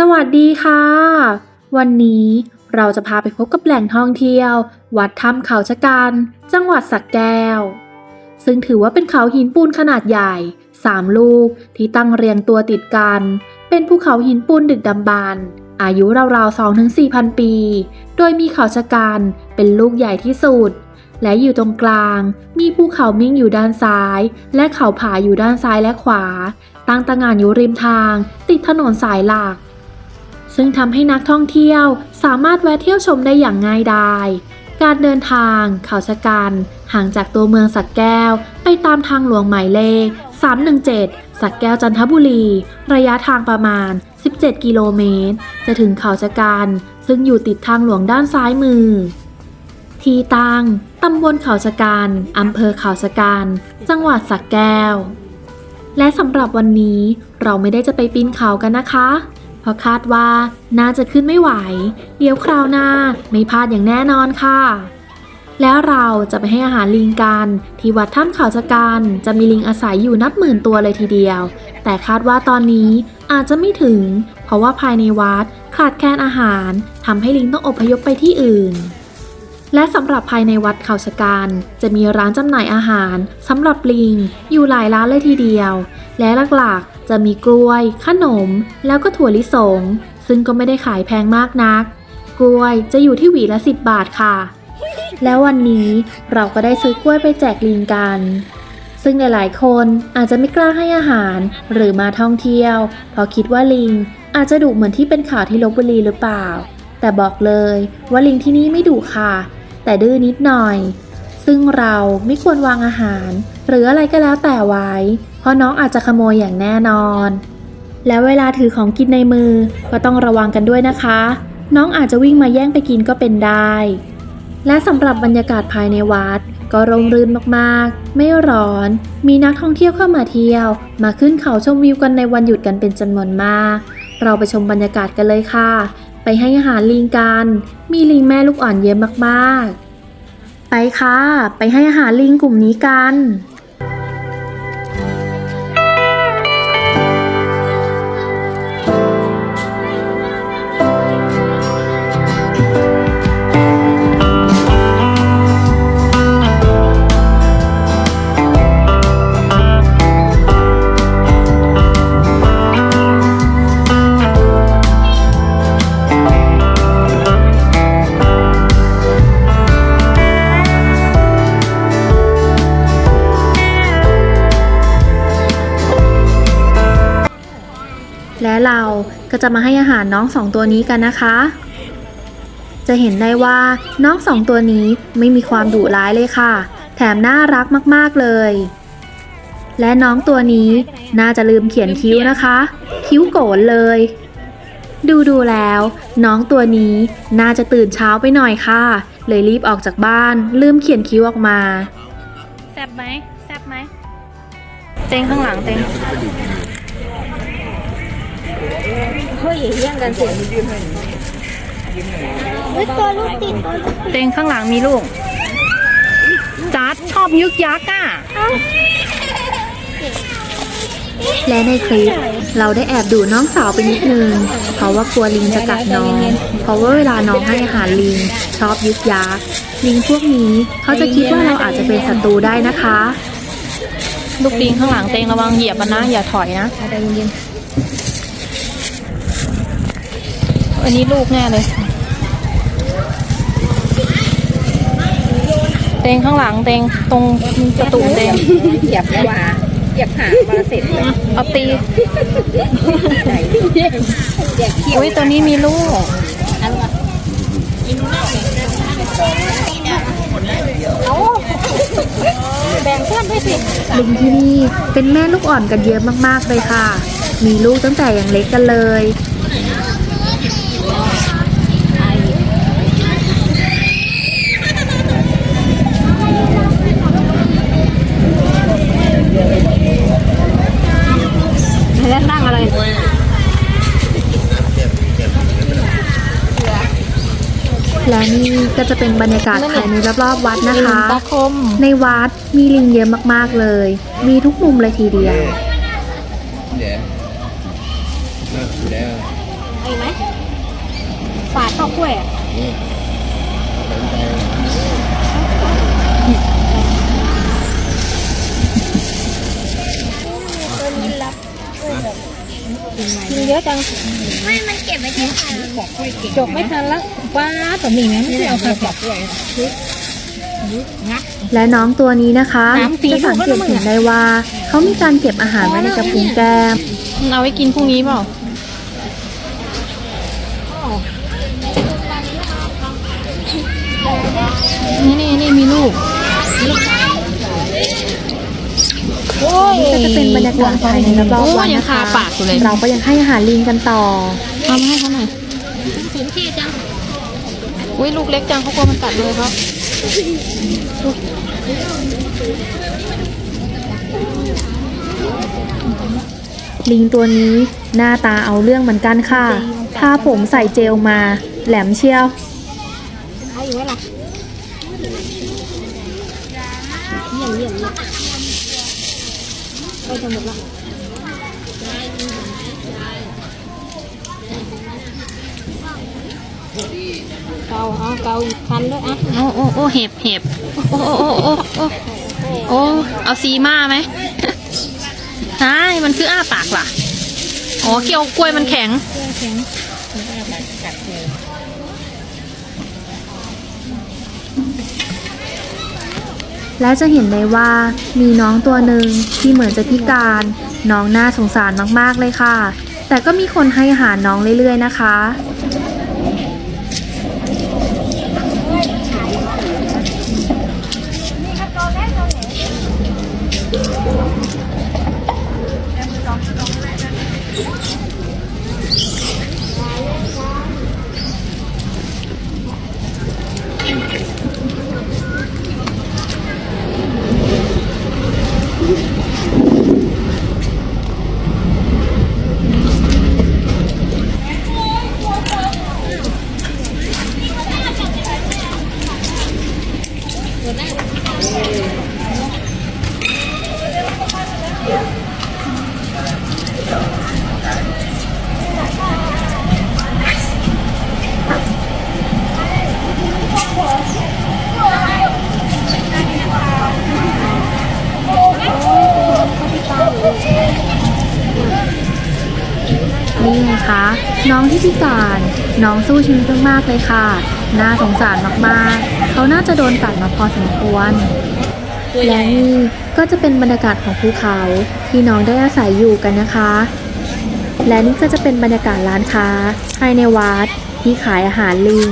สวัสดีค่ะ วันนี้เราจะพาไปพบกับแหล่งท่องเที่ยว วัดถ้ำเขาชะกัน จังหวัดสักแก้ว ซึ่งถือว่าเป็นเขาหินปูนขนาดใหญ่3ลูกที่ตั้งเรียงตัวติดกัน เป็นภูเขาหินปูนดึกดำบรรพ์อายุราวๆ2-4พันปี โดยมีเขาชะกันเป็นลูกใหญ่ที่สุด และอยู่ตรงกลาง มีภูเขามิ่งอยู่ด้านซ้าย และเขาผาอยู่ด้านซ้ายและขวา ตั้งตระหง่านอยู่ริมทาง ติดถนนสายหลัก ซึ่งทำให้นักท่องเที่ยวสามารถแวะเที่ยวชมได้อย่างง่ายดายการเดินทาง เขาชะกันห่างจากตัวเมืองสักแก้ว ไปตามทางหลวงหมายเลข 317 สักแก้วจันทบุรี ระยะทางประมาณ 17 กิโลเมตร จะถึงเขาชะกันซึ่งอยู่ติดทางหลวงด้านซ้ายมือ ที่ตั้งตำบลเขาชะกันอำเภอเขาชะกันจังหวัดสักแก้ว และสำหรับวันนี้เราไม่ได้จะไปปีนเขากันนะคะ ราะคาดว่าน่าจะขึ้นไม่ไหว เดี๋ยวคราวหน้าไม่พลาดอย่างแน่นอนค่ะ แล้วเราจะไปให้อาหารลิงกัน ที่วัดถ้ำเขาชะกันจะมีลิงอาศัยอยู่นับหมื่นตัวเลยทีเดียว แต่คาดว่าตอนนี้อาจจะไม่ถึง เพราะว่าภายในวัดขาดแคลนอาหารทำให้ลิงต้องอพยพไปที่อื่น และสำหรับภายในวัดเขาชะกันจะมีร้านจำหน่ายอาหารสำหรับลิง อยู่หลายร้านเลยทีเดียว และหลักๆจะมีกล้วย ขนม แล้วก็ถั่วลิสง ซึ่งก็ไม่ได้ขายแพงมากนัก กล้วยจะอยู่ที่หวีละ 10 บาทค่ะ แล้ววันนี้เราก็ได้ซื้อกล้วยไปแจกลิงกัน ซึ่งหลายๆ คนอาจจะไม่กล้าให้อาหารหรือมาท่องเที่ยว เพราะคิดว่าลิงอาจจะดุเหมือนที่เป็นข่าวที่ลบบุรีหรือเปล่าแต่บอกเลยว่าลิงที่นี่ไม่ดุค่ะ แต่ดื้อนิดหน่อย ซึ่งเราไม่ควรวางอาหาร หรืออะไรก็แล้วแต่ไว้ เพราะน้องอาจจะขโมยอย่างแน่นอน แล้วเวลาถือของกินในมือก็ต้องระวังกันด้วยนะคะ น้องอาจจะวิ่งมาแย่งไปกินก็เป็นได้ และสำหรับบรรยากาศภายในวัดก็ร่มรื่นมากๆ ไม่ร้อน มีนักท่องเที่ยวเข้ามาเที่ยว มาขึ้นเขาชมวิวกันในวันหยุดกันเป็นจำนวนมาก เราไปชมบรรยากาศกันเลยค่ะ ไปให้อาหารลิงกัน มีลิงแม่ลูกอ่อนเยอะมากๆ ไปค่ะ ไปให้อาหารลิงกลุ่มนี้กัน ก็จะมาให้อาหารน้องสองตัวนี้กันนะคะ จะเห็นได้ว่าน้องสองตัวนี้ไม่มีความดุร้ายเลยค่ะ แถมน่ารักมากๆเลย และน้องตัวนี้น่าจะลืมเขียนคิ้วนะคะ คิ้วโกนเลย ดูดูๆแล้ว น้องตัวนี้น่าจะตื่นเช้าไปหน่อยค่ะ เลยรีบออกจากบ้าน ลืมเขียนคิ้วออกมาแซบไหมแซบไหมเต็งข้างหลังเต็ง ยอย่าเฮี้ยงกันสิเฮ้ยตัวลูกติดตัวลูกติดเต็งข้างหลังมีลูกจัดชอบยึกยักอะ และในคลิปเราได้แอบดูน้องสาวไปนิดนึง เพราะว่ากลัวลิงจะกัดน้อง เพราะว่าเวลาน้องให้อาหารลิง ชอบยึกยักลิงพวกนี้เขาจะคิดว่าเราอาจจะเป็นศัตรูได้นะคะ ลูกลิงข้างหลังเต็งระวังเหยียบมันนะ อย่าถอยนะใจเย็น อันนี้ลูกแน่เลย เต็งข้างหลังเต็งตรงกระตุกเต็งเหยียบแล้วว่าเหยียบหางมาเสร็จเลยเอาตีเหยียบเขี้ยวอุ้ยตัวนี้มีลูกแบ่งเพื่อนด้วยสิลิงที่นี่เป็นแม่ลูกอ่อนกันเยอะมากๆเลยค่ะ มีลูกตั้งแต่อย่างเล็กกันเลย แล้วนั่งอะไรและนี่ก็จะเป็นบรรยากาศภายในรอบๆวัดนะคะตาคมในวัดมีลิงเยอะมากๆเลย มีทุกมุมเลยทีเดียว Yeah. No, yeah. เอาอีกไหมฝาดข้าวกล้วยอะ เยอะจังไม่ มันเก็บไว้ที่คันจบไม่ทันแล้วว้าต่อมีไหมไม่ได้เอาค่ะจับด้วยและน้องตัวนี้นะคะน้ำสีจะสังเกตเห็นได้ว่า เขามีการเก็บอาหารไว้ในกระพุ้งแก้มเอาไว้กินพรุ่งนี้เปล่านี่นี่นี่มีลูก นี่ก็จะเป็นบรรยากาศภายในรอบๆวันโอ้ยังนะคาคะปากอยู่เลยเราก็ยังให้อาหารลิงกันต่อเอามาให้เขาหน่อยอุ้ยลูกเล็กจังเขากลัวมันกัดเลยครับลิงตัวนี้หน้าตาเอาเรื่องเหมือนกันค่ะทาผมใส่เจลมาแหลมเชียวเอาอยู่ไหมล่ะเยี่ยมเยี่ยม เยี่ยมไปจะหมดละเกาเอาเกาอีกคันด้วยอะโอ้โอ้โอ้เห็บเห็บโอ้โอ้โอ้โอ้โอ้เอาซีมาไหมใช่มันคืออ้าปากว่ะอ๋อเกี่ยวกล้วยมันแข็งแล และจะเห็นได้ว่ามีน้องตัวหนึ่งที่เหมือนจะพิการ น้องน่าสงสารมากๆเลยค่ะ แต่ก็มีคนให้อาหารน้องเรื่อยๆนะคะ นี่ไงคะ น้องที่พิการ น้องสู้ชีวิตมากๆเลยค่ะ น่าสงสารมากๆ เขาน่าจะโดนกัดมาพอสมควร และนี่ก็จะเป็นบรรยากาศของภูเขาที่น้องได้อาศัยอยู่กันนะคะ และนี่ก็จะเป็นบรรยากาศร้านค้าภายในวัดที่ขายอาหารลิง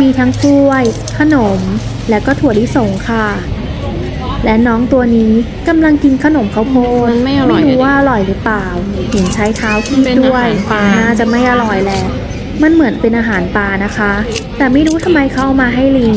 มีทั้งกล้วย ขนม และก็ถั่วลิสงค่ะ และน้องตัวนี้กำลังกินขนมข้าวโพดมันไม่อร่อยไม่รู้อะดิว่าอร่อยหรือเปล่า เห็นใช้เท้าคีบเป็นด้วยอาหารปลาน่าจะไม่อร่อยแหละมันเหมือนเป็นอาหารปลานะคะ แต่ไม่รู้ทำไมเขาเอามาให้ลิง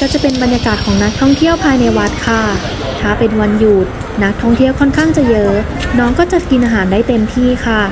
ก็จะเป็นบรรยากาศของนักท่องเที่ยวภายในวัดค่ะ ถ้าเป็นวันหยุดนักท่องเที่ยวค่อนข้างจะเยอะ น้องก็จะกินอาหารได้เต็มที่ค่ะ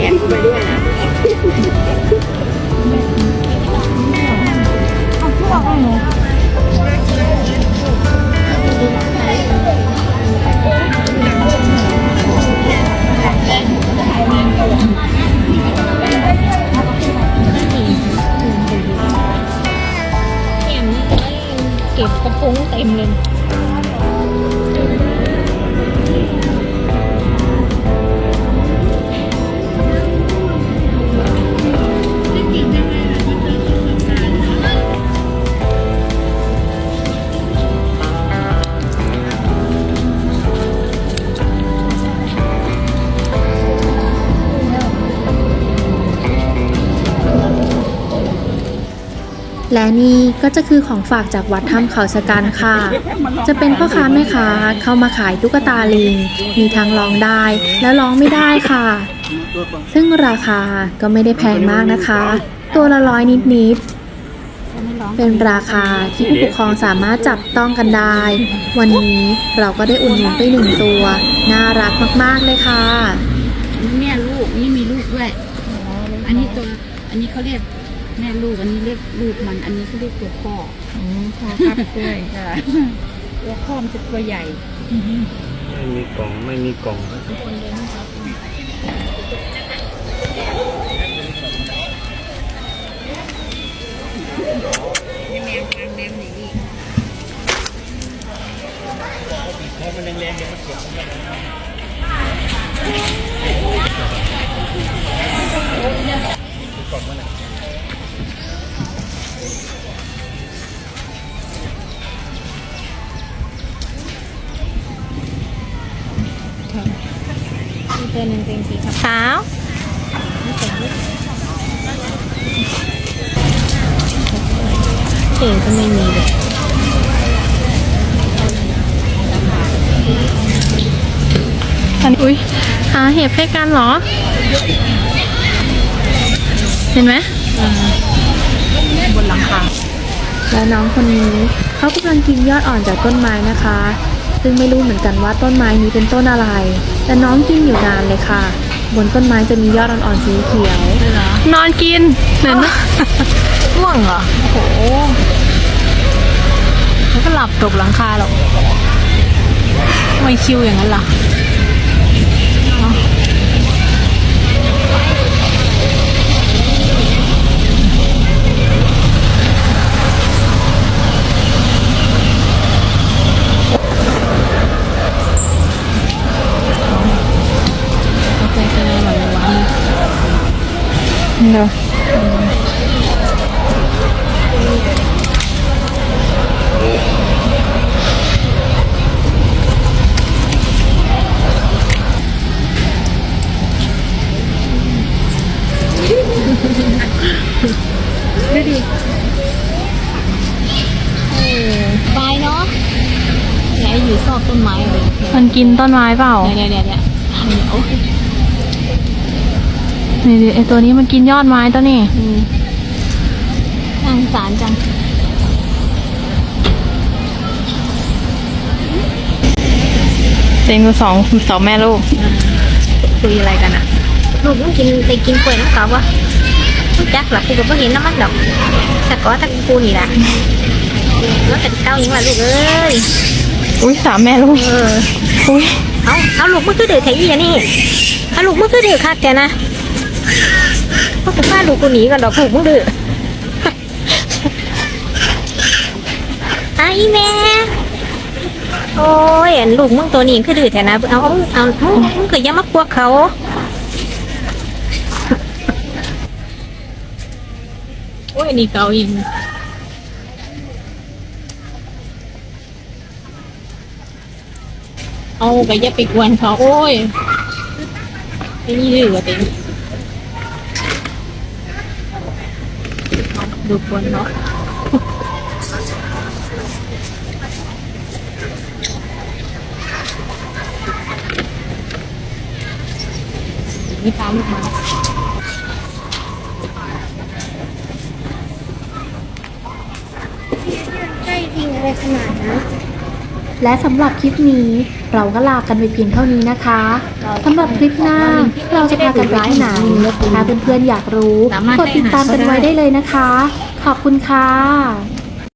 ขนกูไปด้วยนะเก็บกระพุ้งเต็มเลย และนี่ก็จะคือของฝากจากวัดถ้ำเขาชะกันค่ะ จะเป็นพ่อค้าแม่ค้าเข้ามาขายตุ๊กตาลิง มีทั้งร้องได้และร้องไม่ได้ค่ะ ซึ่งราคาก็ไม่ได้แพงมากนะคะ ตัวละร้อยนิดๆ เป็นราคาที่ผู้ปกครองสามารถจับต้องกันได้ วันนี้เราก็ได้อุ่นหนุนไปหนึ่งตัว น่ารักมากๆเลยค่ะแม่ลูกนี่มีลูกด้วย อันนี้ตัว อันนี้เขาเรียก แม่ลูกอันนี้เรียกลูกมัน อันนี้เขาเรียกตัวพ่ออ๋อพ่อครับด้วยตัวพ่อมันจะตัวใหญ่ไม่มีกล่องไม่มีกล่องตัวหนึ่งเป็นสี ขาวขาวเองก็ไม่มีเลยอันอุ้ยหาเห็บให้กันเหรอ เห็นไหม และน้องคนนี้เขากำลังกินยอดอ่อนจากต้นไม้นะคะ ซึ่งไม่รู้เหมือนกันว่าต้นไม้นี้เป็นต้นอะไร แต่น้องกินอยู่นานเลยค่ะ บนต้นไม้จะมียอดอ่อนๆสีเขียว นอนกินเห็นไหมง่วงเหรอโอ้โหแล้วก็หลับตกหลังคาหรอกทำไมคิวอย่างนั้นล่ะ ไปเนาะไหนอยู่ซอกต้นไม้เลยมันกินต้นไม้เปล่าเนี่ยเนี่ยเนี่ยเนี่ยโอ้ยนี่ดิไอตัวนี้มันกินยอดไม้ตัวนี่อืมน่าสงสารจังเจงกูสองสองแม่ลูกคุยอะไรกันอะลูกมึงกินไปกินกล้วยน้ำเขาวะ จักหลักกูก็บ่เห็นน้ำมันดอกแต่ก็ถ้ากูนี่แหละแล้วแต่เก้ายังล่ะลูกเอ้ยอุ้ยสามแม่ลูกเอออุ้ยเอาเอาลูกมึงคือเดือดไถยี่อันนี่เอาลูกมึงคือเดือดคักแกนะเพราะกูพาลูกกูหนีกันดอกลูกมึงเดือดไอ้แม่โอ้ยอันลูกมึงตัวนี้คือดื้อแท้นะเอาเอาเอามึงมึงก็อย่ามาพวกเขา โอ้ยนี่เกาอีกเอาก็อย่าไปกวนเขาโอ้ยไอ้นี่ดื้อกว่าเต็มดูกวนเนาะนี่ตามลูกมา ใกล้จริงอะไรขนาดนั้น และสำหรับคลิปนี้เราก็ลากันไปเพียงเท่านี้นะคะสำหรับคลิปหน้าเราจะพากันไปที่ไหนถ้าเพื่อนๆอยากรู้กดติดตามกันไว้ได้เลยนะคะ ขอบคุณค่ะ